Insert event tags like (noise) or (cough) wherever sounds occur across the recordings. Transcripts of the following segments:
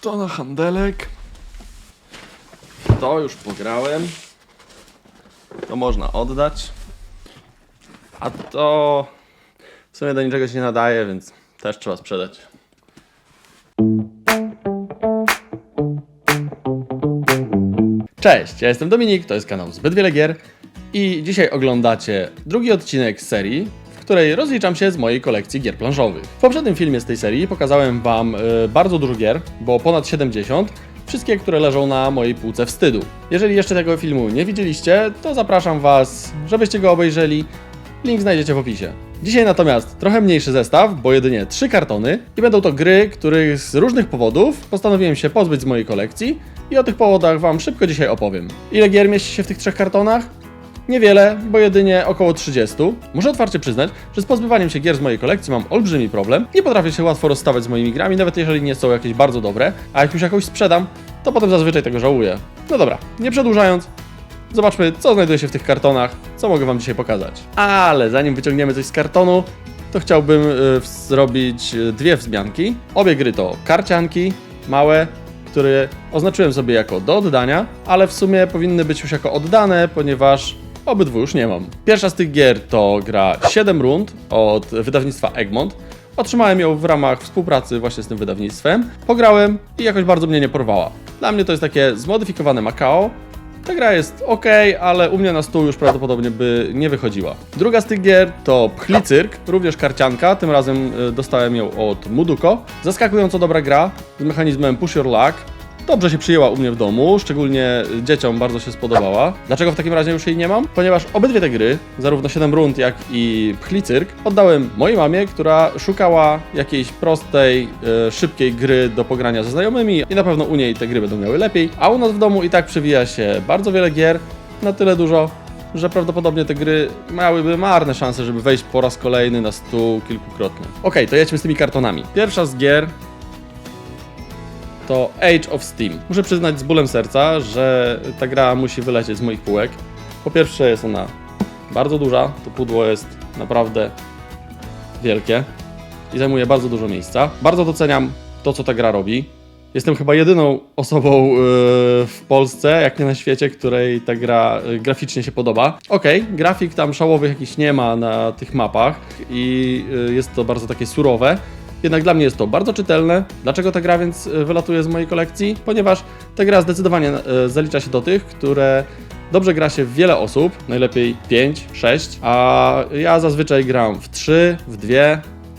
To na handelek. To już pograłem. To można oddać. A to w sumie do niczego się nie nadaje, więc też trzeba sprzedać. Cześć, ja jestem Dominik, to jest kanał Zbyt Wiele Gier i dzisiaj oglądacie drugi odcinek serii, której rozliczam się z mojej kolekcji gier planszowych. W poprzednim filmie z tej serii pokazałem Wam y, bardzo dużo gier, bo ponad 70, wszystkie, które leżą na mojej półce wstydu. Jeżeli jeszcze tego filmu nie widzieliście, to zapraszam Was, żebyście go obejrzeli. Link znajdziecie w opisie. Dzisiaj natomiast trochę mniejszy zestaw, bo jedynie trzy kartony i będą to gry, których z różnych powodów postanowiłem się pozbyć z mojej kolekcji i o tych powodach Wam szybko dzisiaj opowiem. Ile gier mieści się w tych trzech kartonach? Niewiele, bo jedynie około 30. Muszę otwarcie przyznać, że z pozbywaniem się gier z mojej kolekcji mam olbrzymi problem. Nie potrafię się łatwo rozstawać z moimi grami, nawet jeżeli nie są jakieś bardzo dobre, a jak już jakąś sprzedam, to potem zazwyczaj tego żałuję. No dobra, nie przedłużając, Zobaczmy, co znajduje się w tych kartonach, co mogę Wam dzisiaj pokazać. Ale zanim wyciągniemy coś z kartonu, to chciałbym y, zrobić y, dwie wzmianki. Obie gry to karcianki, małe, które oznaczyłem sobie jako do oddania, ale w sumie powinny być już jako oddane, ponieważ obydwu już nie mam. Pierwsza z tych gier to gra 7 rund od wydawnictwa Egmont. Otrzymałem ją w ramach współpracy właśnie z tym wydawnictwem. Pograłem i jakoś bardzo mnie nie porwała. Dla mnie to jest takie zmodyfikowane Macao, ta gra jest ok, ale u mnie na stół już prawdopodobnie by nie wychodziła. Druga z tych gier to Pchli Cyrk, również karcianka, tym razem y, dostałem ją od Muduko. Zaskakująco dobra gra z mechanizmem Push Your Luck. Dobrze się przyjęła u mnie w domu, szczególnie dzieciom bardzo się spodobała. Dlaczego w takim razie już jej nie mam? Ponieważ obydwie te gry, zarówno 7 rund, jak i Pchli Cyrk, oddałem mojej mamie, która szukała jakiejś prostej, e, szybkiej gry do pogrania ze znajomymi i na pewno u niej te gry będą miały lepiej. A u nas w domu i tak przewija się bardzo wiele gier, na tyle dużo, że prawdopodobnie te gry miałyby marne szanse, żeby wejść po raz kolejny na stół kilkukrotnie. Okej, to jedźmy z tymi kartonami. Pierwsza z gier to Age of Steam. Muszę przyznać z bólem serca, że ta gra musi wylecieć z moich półek. Po pierwsze jest ona bardzo duża, to pudło jest naprawdę wielkie i zajmuje bardzo dużo miejsca. Bardzo doceniam to, co ta gra robi. Jestem chyba jedyną osobą yy, w Polsce, jak nie na świecie, której ta gra yy, graficznie się podoba. Okej, grafik tam szałowych jakiś nie ma na tych mapach i yy, jest to bardzo takie surowe. Jednak dla mnie jest to bardzo czytelne. Dlaczego ta gra więc yy, wylatuje z mojej kolekcji? Ponieważ ta gra zdecydowanie yy, zalicza się do tych, które dobrze gra się w wiele osób, najlepiej 5, 6, a ja zazwyczaj gram w 3, w 2,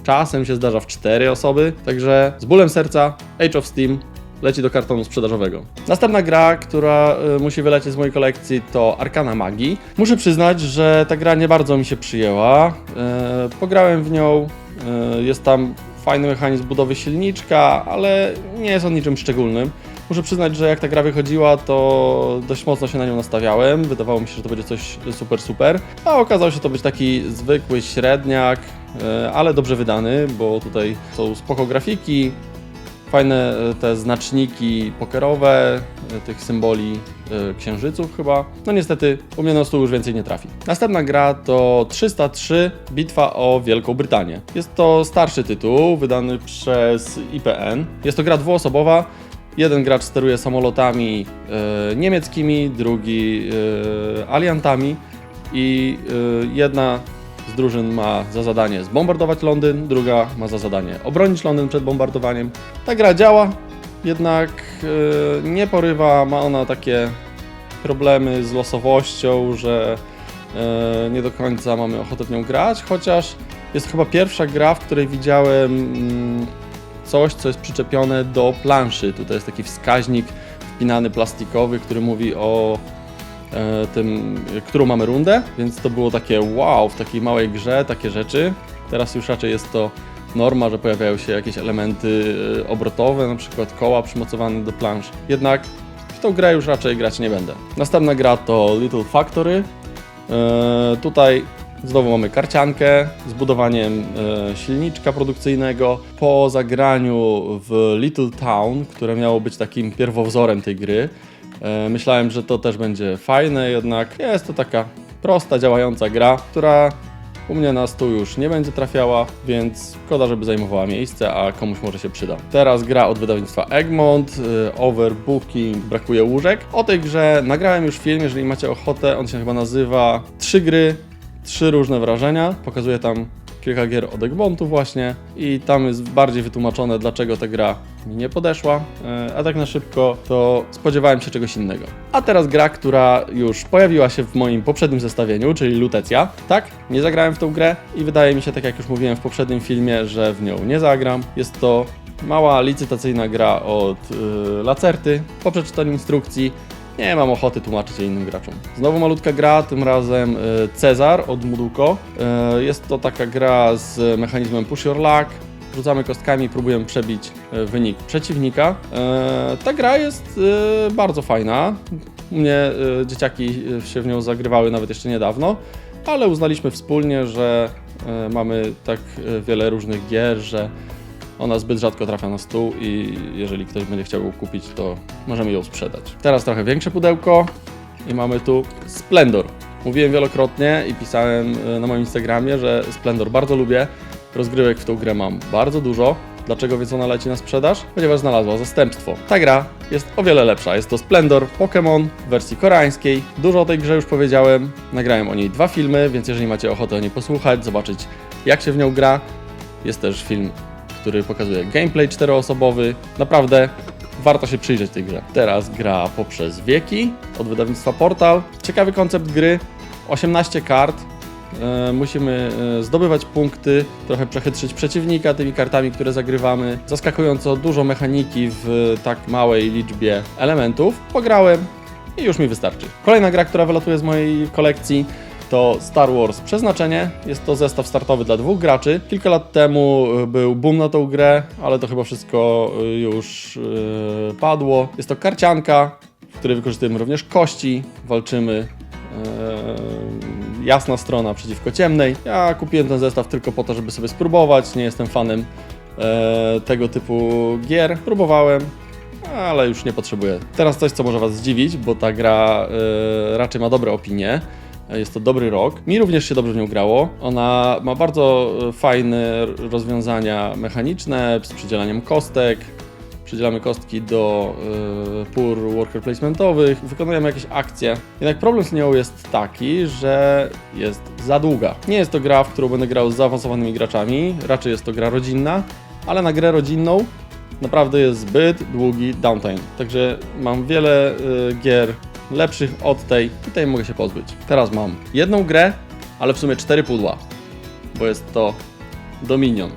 czasem się zdarza w 4 osoby, także z bólem serca Age of Steam leci do kartonu sprzedażowego. Następna gra, która y, musi wylecieć z mojej kolekcji to Arkana Magii. Muszę przyznać, że ta gra nie bardzo mi się przyjęła. Pograłem w nią, jest tam fajny mechanizm budowy silniczka, ale nie jest on niczym szczególnym. Muszę przyznać, że jak ta gra wychodziła, to dość mocno się na nią nastawiałem. Wydawało mi się, że to będzie coś super, super. A okazało się to być taki zwykły średniak, e, ale dobrze wydany, bo tutaj są spoko grafiki, fajne e, te znaczniki pokerowe, e, tych symboli e, księżyców chyba. No niestety u mnie na stół już więcej nie trafi. Następna gra to 303 Bitwa o Wielką Brytanię. Jest to starszy tytuł, wydany przez IPN. Jest to gra dwuosobowa. Jeden gracz steruje samolotami niemieckimi, drugi aliantami i jedna z drużyn ma za zadanie zbombardować Londyn, druga ma za zadanie obronić Londyn przed bombardowaniem. Ta gra działa, jednak e, nie porywa, ma ona takie problemy z losowością, że e, nie do końca mamy ochotę w nią grać, chociaż jest chyba pierwsza gra, w której widziałem mm, coś, co jest przyczepione do planszy. Tutaj jest taki wskaźnik wpinany plastikowy, który mówi o tym, którą mamy rundę, więc to było takie wow, w takiej małej grze takie rzeczy. Teraz już raczej jest to norma, że pojawiają się jakieś elementy e, obrotowe, na przykład koła przymocowane do plansz. Jednak w tą grę już raczej grać nie będę. Następna gra to Little Factory. E, tutaj znowu mamy karciankę z budowaniem e, silniczka produkcyjnego. Po zagraniu w Little Town, które miało być takim pierwowzorem tej gry, e, myślałem, że to też będzie fajne, jednak jest to taka prosta, działająca gra, która U mnie na stół już nie będzie trafiała, więc szkoda, żeby zajmowała miejsce, a komuś może się przyda. Teraz gra od wydawnictwa Egmont, y, Overbooking, brakuje łóżek. O tej grze nagrałem już film, jeżeli macie ochotę, on się chyba nazywa Trzy gry, trzy różne wrażenia. Pokazuję tam kilka gier od Egmontu właśnie i tam jest bardziej wytłumaczone, dlaczego ta gra mi nie podeszła, E, a tak na szybko to spodziewałem się czegoś innego. A teraz gra, która już pojawiła się w moim poprzednim zestawieniu, czyli Lutecja. Tak, nie zagrałem w tą grę i wydaje mi się, tak jak już mówiłem w poprzednim filmie, że w nią nie zagram. Jest to mała licytacyjna gra od yy, Lacerty. Po przeczytaniu instrukcji nie mam ochoty tłumaczyć jej innym graczom. Znowu malutka gra, tym razem y, Cezar od Muduko. Jest to taka gra z mechanizmem push your luck. Rzucamy kostkami, próbujemy przebić y, wynik przeciwnika. Y, Ta gra jest y, bardzo fajna. U mnie dzieciaki się w nią zagrywały nawet jeszcze niedawno, ale uznaliśmy wspólnie, że mamy tak wiele różnych gier, że ona zbyt rzadko trafia na stół i jeżeli ktoś będzie chciał ją kupić, to możemy ją sprzedać. Teraz trochę większe pudełko i mamy tu Splendor. Mówiłem wielokrotnie i pisałem e, na moim Instagramie, że Splendor bardzo lubię. Rozgrywek w tą grę mam bardzo dużo. Dlaczego więc ona leci na sprzedaż? Ponieważ znalazła zastępstwo. Ta gra jest o wiele lepsza. Jest to Splendor Pokémon w wersji koreańskiej. Dużo o tej grze już powiedziałem. Nagrałem o niej dwa filmy, więc jeżeli macie ochotę o niej posłuchać, zobaczyć jak się w nią gra, jest też film który pokazuje gameplay czteroosobowy. Naprawdę warto się przyjrzeć tej grze. Teraz gra poprzez wieki od wydawnictwa Portal. Ciekawy koncept gry. 18 kart. E, musimy e, zdobywać punkty, trochę przechytrzyć przeciwnika tymi kartami, które zagrywamy. Zaskakująco dużo mechaniki w tak małej liczbie elementów. Pograłem i już mi wystarczy. Kolejna gra, która wylatuje z mojej kolekcji to Star Wars Przeznaczenie. Jest to zestaw startowy dla dwóch graczy. Kilka lat temu y, był boom na tą grę, ale to chyba wszystko już yy, padło. Jest to karcianka, w której wykorzystujemy również kości, walczymy. Jasna strona przeciwko ciemnej. Ja kupiłem ten zestaw tylko po to, żeby sobie spróbować. Nie jestem fanem e, tego typu gier. Próbowałem, ale już nie potrzebuję. Teraz coś, co może Was zdziwić, bo ta gra e, raczej ma dobre opinie. Jest to dobry rok. Mi również się dobrze w nią grało. Ona ma bardzo e, fajne rozwiązania mechaniczne z przydzielaniem kostek. Przydzielamy kostki do y, pur worker placementowych, wykonujemy jakieś akcje. Jednak problem z nią jest taki, że jest za długa. Nie jest to gra, w którą będę grał z zaawansowanymi graczami, raczej jest to gra rodzinna, ale na grę rodzinną naprawdę jest zbyt długi downtime. Także mam wiele y, gier lepszych od tej i tej mogę się pozbyć. Teraz mam jedną grę, ale w sumie cztery pudła, bo jest to Dominion.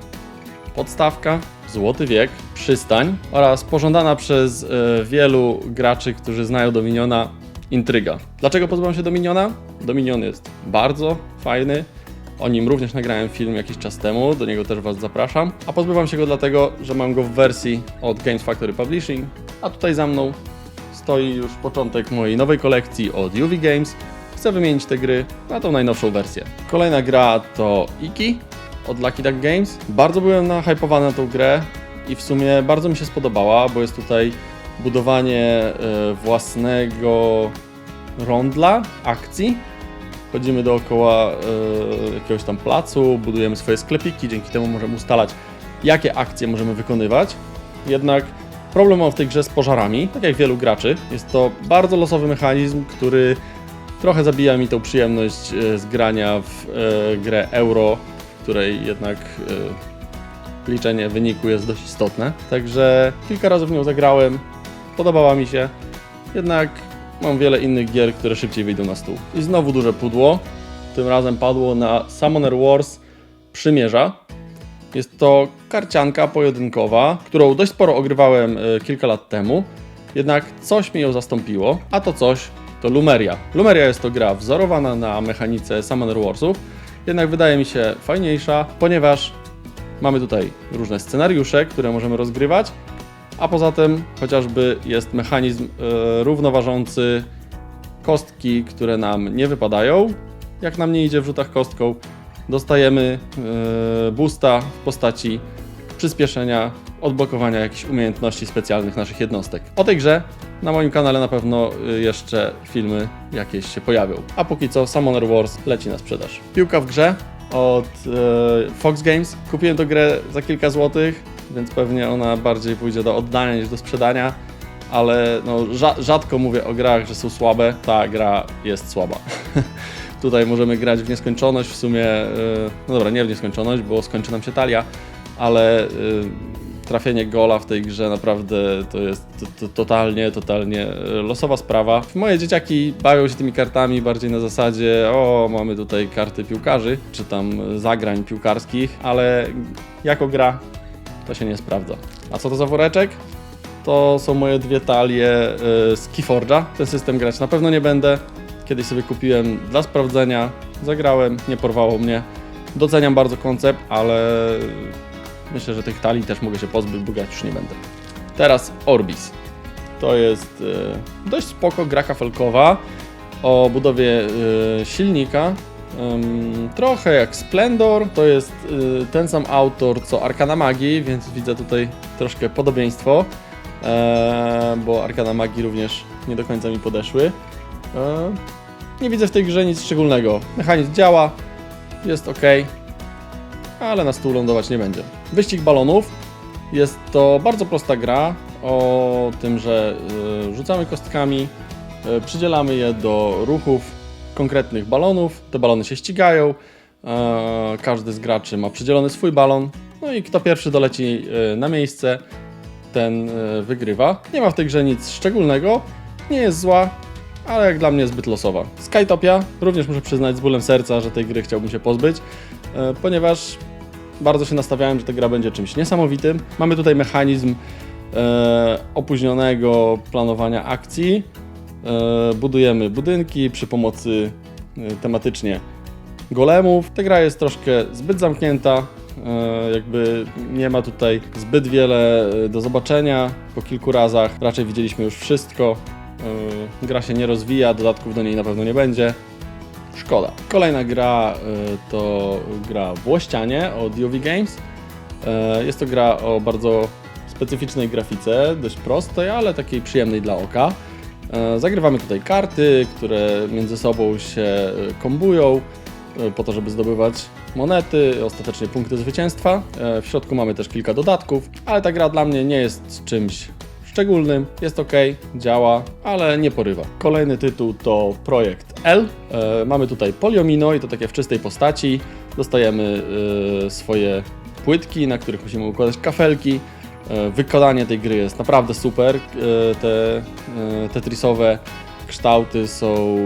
Podstawka, Złoty Wiek, Przystań oraz pożądana przez y, wielu graczy, którzy znają Dominiona, Intryga. Dlaczego pozbyłem się Dominiona? Dominion jest bardzo fajny, o nim również nagrałem film jakiś czas temu, do niego też Was zapraszam. A pozbywam się go dlatego, że mam go w wersji od Games Factory Publishing, a tutaj za mną stoi już początek mojej nowej kolekcji od UV Games. Chcę wymienić te gry na tą najnowszą wersję. Kolejna gra to Iki od Lucky Duck Games. Bardzo byłem nahypowany na tą grę i w sumie bardzo mi się spodobała, bo jest tutaj budowanie e, własnego rondla akcji. Chodzimy dookoła e, jakiegoś tam placu, budujemy swoje sklepiki, dzięki temu możemy ustalać, jakie akcje możemy wykonywać. Jednak problem mam w tej grze z pożarami, tak jak wielu graczy. Jest to bardzo losowy mechanizm, który trochę zabija mi tą przyjemność e, z grania w grę euro, której jednak e, liczenie wyniku jest dość istotne. Także kilka razy w nią zagrałem, podobała mi się, jednak mam wiele innych gier, które szybciej wyjdą na stół. I znowu duże pudło, tym razem padło na Summoner Wars Przymierza. Jest to karcianka pojedynkowa, którą dość sporo ogrywałem e, kilka lat temu, jednak coś mi ją zastąpiło, a to coś to Lumeria. Lumeria jest to gra wzorowana na mechanice Summoner Warsów, jednak wydaje mi się fajniejsza, ponieważ mamy tutaj różne scenariusze, które możemy rozgrywać, a poza tym chociażby jest mechanizm e, równoważący kostki, które nam nie wypadają. Jak nam nie idzie w rzutach kostką, dostajemy e, boosta w postaci przyspieszenia, odblokowania jakichś umiejętności specjalnych naszych jednostek. O tej grze na moim kanale na pewno y, jeszcze filmy jakieś się pojawią. A póki co Summoner Wars leci na sprzedaż. Piłka w grze od e, Fox Games. Kupiłem tę grę za kilka złotych, więc pewnie ona bardziej pójdzie do oddania niż do sprzedania, ale no, rza- rzadko mówię o grach, że są słabe. Ta gra jest słaba. (laughs) Tutaj możemy grać w nieskończoność, w sumie, e, no dobra, nie w nieskończoność, bo skończy nam się talia, ale trafienie gola w tej grze naprawdę to jest to, to, totalnie, totalnie e, losowa sprawa. Moje dzieciaki bawią się tymi kartami bardziej na zasadzie, o, mamy tutaj karty piłkarzy, czy tam zagrań piłkarskich, ale jako gra to się nie sprawdza. A co to za woreczek? To są moje dwie talie e, z Keyforge'a. Ten system grać na pewno nie będę. Kiedyś sobie kupiłem dla sprawdzenia, zagrałem, nie porwało mnie. Doceniam bardzo koncept, ale myślę, że tych talii też mogę się pozbyć, bo już nie będę. Teraz Orbis. To jest e, dość spoko gra kafelkowa o budowie e, silnika. Trochę jak Splendor, to jest e, ten sam autor co Arkana Magii, więc widzę tutaj troszkę podobieństwo, e, bo Arkana Magii również nie do końca mi podeszły. E, nie widzę w tej grze nic szczególnego. Mechanizm działa, jest ok, ale na stół lądować nie będzie. Wyścig balonów jest to bardzo prosta gra o tym, że y, rzucamy kostkami, y, przydzielamy je do ruchów konkretnych balonów. Te balony się ścigają. e, Każdy z graczy ma przydzielony swój balon. No i kto pierwszy doleci y, na miejsce, ten y, wygrywa. Nie ma w tej grze nic szczególnego. Nie jest zła, ale jak dla mnie zbyt losowa. Skytopia również muszę przyznać z bólem serca, że tej gry chciałbym się pozbyć, ponieważ bardzo się nastawiałem, że ta gra będzie czymś niesamowitym. Mamy tutaj mechanizm e, opóźnionego planowania akcji. E, budujemy budynki przy pomocy e, tematycznie golemów. Ta gra jest troszkę zbyt zamknięta. E, jakby nie ma tutaj zbyt wiele e, do zobaczenia po kilku razach. Raczej widzieliśmy już wszystko. E, gra się nie rozwija, dodatków do niej na pewno nie będzie. Szkoda. Kolejna gra y, to gra Włościanie od UV Games. E, Jest to gra o bardzo specyficznej grafice, dość prostej, ale takiej przyjemnej dla oka. E, Zagrywamy tutaj karty, które między sobą się kombują po to, żeby zdobywać monety, ostatecznie punkty zwycięstwa. E, W środku mamy też kilka dodatków, ale ta gra dla mnie nie jest czymś szczególnym, jest ok, działa, ale nie porywa. Kolejny tytuł to Projekt L. E, mamy tutaj poliomino i to takie w czystej postaci. Dostajemy e, swoje płytki, na których musimy układać kafelki. E, wykonanie tej gry jest naprawdę super. E, te e, tetrisowe kształty są,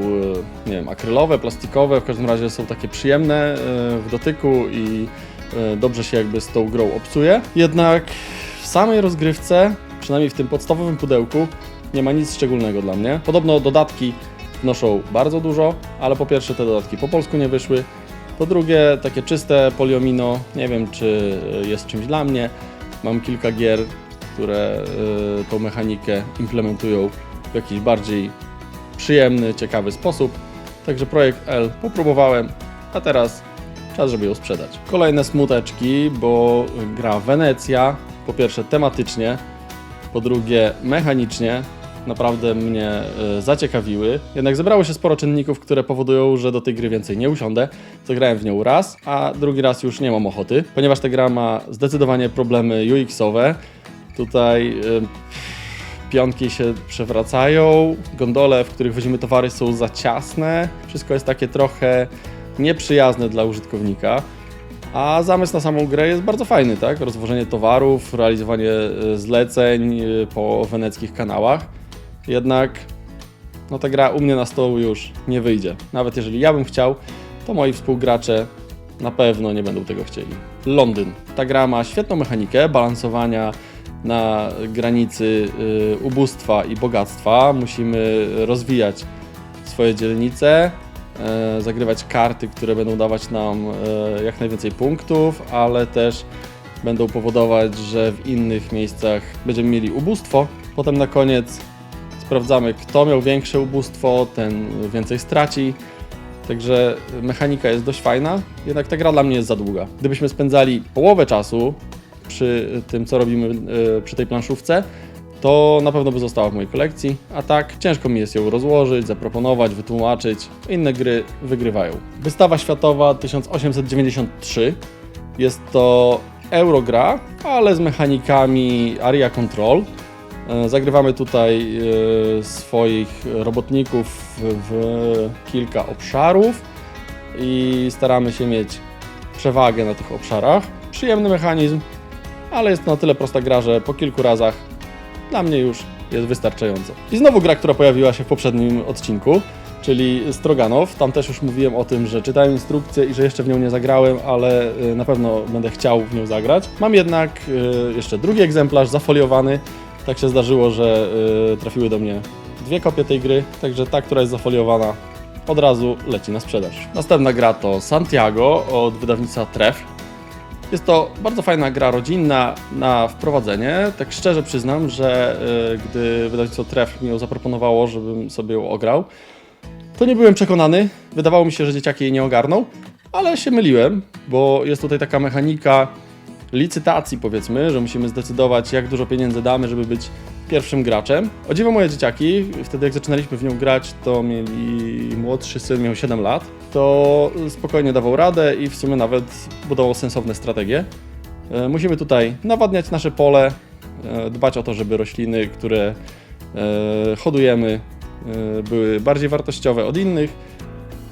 e, nie wiem, akrylowe, plastikowe, w każdym razie są takie przyjemne e, w dotyku i e, dobrze się jakby z tą grą obcuje. Jednak w samej rozgrywce, przynajmniej w tym podstawowym pudełku, nie ma nic szczególnego dla mnie. Podobno dodatki wnoszą bardzo dużo, ale po pierwsze te dodatki po polsku nie wyszły. Po drugie, takie czyste poliomino, nie wiem czy e, jest czymś dla mnie. Mam kilka gier, które y, tą mechanikę implementują w jakiś bardziej przyjemny, ciekawy sposób. Także projekt L popróbowałem, a teraz czas, żeby ją sprzedać. Kolejne smuteczki, bo gra Wenecja, po pierwsze tematycznie, po drugie mechanicznie, naprawdę mnie y, zaciekawiły. Jednak zebrało się sporo czynników, które powodują, że do tej gry więcej nie usiądę. Zagrałem w nią raz, a drugi raz już nie mam ochoty, ponieważ ta gra ma zdecydowanie problemy UX-owe. Tutaj y, pionki się przewracają, gondole, w których wozimy towary są za ciasne, wszystko jest takie trochę nieprzyjazne dla użytkownika. A zamysł na samą grę jest bardzo fajny, tak? Rozwożenie towarów, realizowanie y, zleceń y, po weneckich kanałach. Jednak no ta gra u mnie na stołu już nie wyjdzie. Nawet jeżeli ja bym chciał, to moi współgracze na pewno nie będą tego chcieli. Londyn. Ta gra ma świetną mechanikę balansowania na granicy y, ubóstwa i bogactwa. Musimy rozwijać swoje dzielnice, e, zagrywać karty, które będą dawać nam e, jak najwięcej punktów, ale też będą powodować, że w innych miejscach będziemy mieli ubóstwo. Potem na koniec sprawdzamy, kto miał większe ubóstwo, ten więcej straci. Także mechanika jest dość fajna, jednak ta gra dla mnie jest za długa. Gdybyśmy spędzali połowę czasu przy tym, co robimy e, przy tej planszówce, to na pewno by została w mojej kolekcji, a tak ciężko mi jest ją rozłożyć, zaproponować, wytłumaczyć. Inne gry wygrywają. Wystawa światowa 1893 jest to Eurogra, ale z mechanikami Aria Control. E, Zagrywamy tutaj e, swoich robotników w kilka obszarów i staramy się mieć przewagę na tych obszarach. Przyjemny mechanizm, ale jest na tyle prosta gra, że po kilku razach dla mnie już jest wystarczająco. I znowu gra, która pojawiła się w poprzednim odcinku, czyli Stroganow. Tam też już mówiłem o tym, że czytałem instrukcję i że jeszcze w nią nie zagrałem, ale y, na pewno będę chciał w nią zagrać. Mam jednak y, jeszcze drugi egzemplarz zafoliowany. Tak się zdarzyło, że y, trafiły do mnie dwie kopie tej gry, także ta, która jest zafoliowana, od razu leci na sprzedaż. Następna gra to Santiago od wydawnictwa Tref. Jest to bardzo fajna gra rodzinna na wprowadzenie. Tak szczerze przyznam, że y, gdy wydawnictwo Tref mi ją zaproponowało, żebym sobie ją ograł, to nie byłem przekonany. Wydawało mi się, że dzieciaki jej nie ogarną, ale się myliłem, bo jest tutaj taka mechanika licytacji, powiedzmy, że musimy zdecydować, jak dużo pieniędzy damy, żeby być pierwszym graczem. O dziwo moje dzieciaki, wtedy jak zaczynaliśmy w nią grać, to mieli młodszy syn, miał 7 lat, to spokojnie dawał radę i w sumie nawet budował sensowne strategie. E, Musimy tutaj nawadniać nasze pole, e, dbać o to, żeby rośliny, które e, hodujemy, były bardziej wartościowe od innych.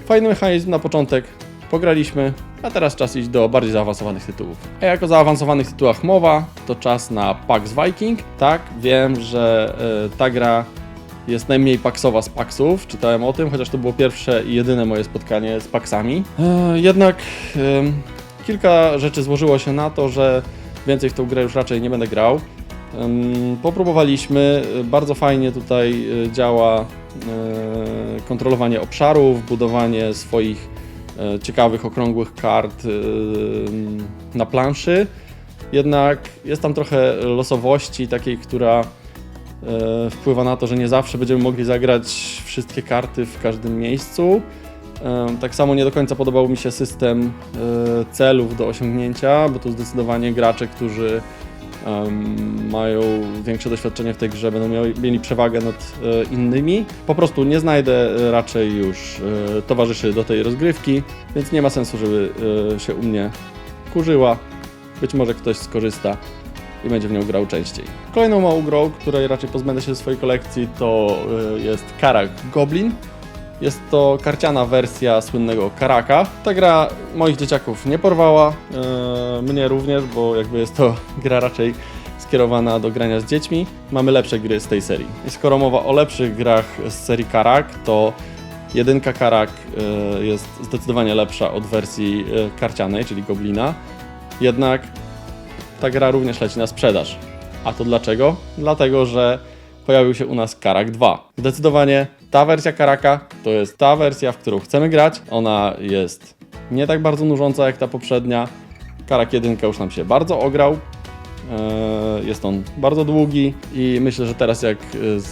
Fajny mechanizm na początek, pograliśmy, a teraz czas iść do bardziej zaawansowanych tytułów. A jak o zaawansowanych tytułach mowa, to czas na Pax Viking. Tak, wiem, że e, ta gra jest najmniej paksowa z Paxów, czytałem o tym, chociaż to było pierwsze i jedyne moje spotkanie z Paxami. E, jednak kilka rzeczy złożyło się na to, że więcej w tą grę już raczej nie będę grał. Em, Popróbowaliśmy, bardzo fajnie tutaj e, działa kontrolowanie obszarów, budowanie swoich ciekawych, okrągłych kart e, na planszy. Jednak jest tam trochę losowości takiej, która e, wpływa na to, że nie zawsze będziemy mogli zagrać wszystkie karty w każdym miejscu. E, Tak samo nie do końca podobał mi się system e, celów do osiągnięcia, bo tu zdecydowanie gracze, którzy mają większe doświadczenie w tej grze, będą miały, mieli przewagę nad e, innymi. Po prostu nie znajdę e, raczej już e, towarzyszy do tej rozgrywki, więc nie ma sensu, żeby się u mnie kurzyła. Być może ktoś skorzysta i będzie w nią grał częściej. Kolejną małą grą, której raczej pozbędę się ze swojej kolekcji, to jest Karak Goblin. Jest to karciana wersja słynnego Karaka. Ta gra moich dzieciaków nie porwała, e, mnie również, bo jakby jest to (laughs) gra raczej skierowana do grania z dziećmi. Mamy lepsze gry z tej serii. I skoro mowa o lepszych grach z serii Karak, to jedynka Karak e, jest zdecydowanie lepsza od wersji e, karcianej, czyli Goblina. Jednak ta gra również leci na sprzedaż. A to dlaczego? Dlatego, że pojawił się u nas Karak 2. Zdecydowanie ta wersja Karaka to jest ta wersja, w którą chcemy grać. Ona jest nie tak bardzo nużąca jak ta poprzednia. Karak 1 już nam się bardzo ograł. Eee, Jest on bardzo długi i myślę, że teraz jak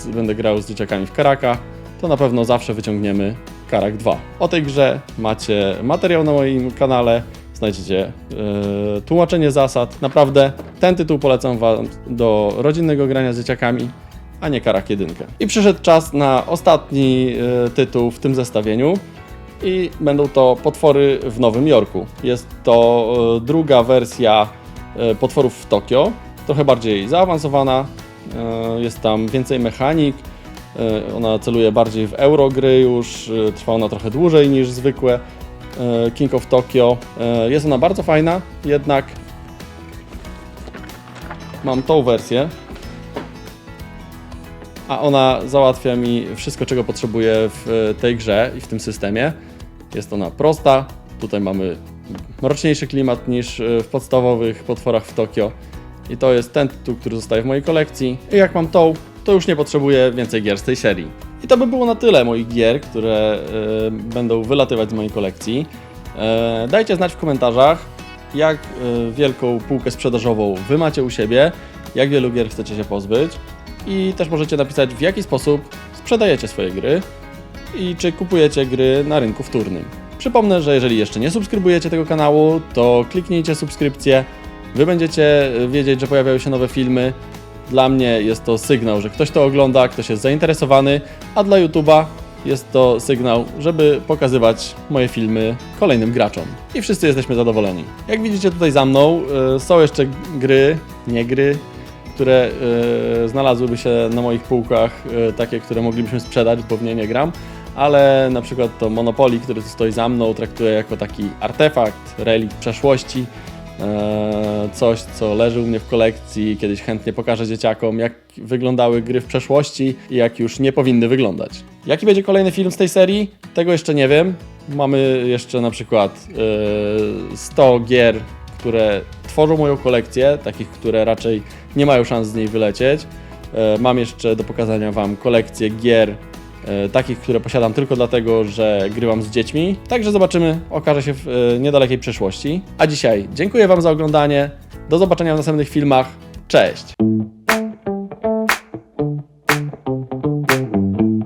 e, będę grał z dzieciakami w Karaka, to na pewno zawsze wyciągniemy Karak 2. O tej grze macie materiał na moim kanale, znajdziecie e, tłumaczenie zasad. Naprawdę ten tytuł polecam Wam do rodzinnego grania z dzieciakami, a nie Karak 1. I przyszedł czas na ostatni e, tytuł w tym zestawieniu. I będą to potwory w Nowym Jorku. Jest to e, druga wersja e, potworów w Tokio, trochę bardziej zaawansowana. Jest tam więcej mechanik. Ona celuje bardziej w eurogry już. Trwa ona trochę dłużej niż zwykłe King of Tokyo. Jest ona bardzo fajna, jednak mam tą wersję, a ona załatwia mi wszystko, czego potrzebuję w e, tej grze i w tym systemie. Jest ona prosta. Tutaj mamy mroczniejszy klimat niż e, w podstawowych potworach w Tokio. I to jest ten tytuł, który zostaje w mojej kolekcji. I jak mam tą, to już nie potrzebuję więcej gier z tej serii. I to by było na tyle moich gier, które e, będą wylatywać z mojej kolekcji. E, dajcie znać w komentarzach, jak e, wielką półkę sprzedażową wy macie u siebie, jak wielu gier chcecie się pozbyć. I też możecie napisać, w jaki sposób sprzedajecie swoje gry i czy kupujecie gry na rynku wtórnym. Przypomnę, że jeżeli jeszcze nie subskrybujecie tego kanału, to kliknijcie subskrypcję. Wy będziecie wiedzieć, że pojawiają się nowe filmy. Dla mnie jest to sygnał, że ktoś to ogląda, ktoś jest zainteresowany, a dla YouTube'a jest to sygnał, żeby pokazywać moje filmy kolejnym graczom. I wszyscy jesteśmy zadowoleni. Jak widzicie tutaj za mną y, są jeszcze gry, nie gry, które y, znalazłyby się na moich półkach, y, takie, które moglibyśmy sprzedać, bo w nie nie gram. Ale na przykład to Monopoly, który stoi za mną, traktuję jako taki artefakt, relikt przeszłości. E, coś, co leży u mnie w kolekcji. Kiedyś chętnie pokażę dzieciakom, jak wyglądały gry w przeszłości i jak już nie powinny wyglądać. Jaki będzie kolejny film z tej serii? Tego jeszcze nie wiem. Mamy jeszcze na przykład e, 100 gier, które tworzą moją kolekcję, takich, które raczej nie mają szans z niej wylecieć. E, Mam jeszcze do pokazania Wam kolekcję gier e, takich, które posiadam tylko dlatego, że grywam z dziećmi. Także zobaczymy, okaże się w e, niedalekiej przyszłości. A dzisiaj dziękuję Wam za oglądanie. Do zobaczenia w następnych filmach. Cześć!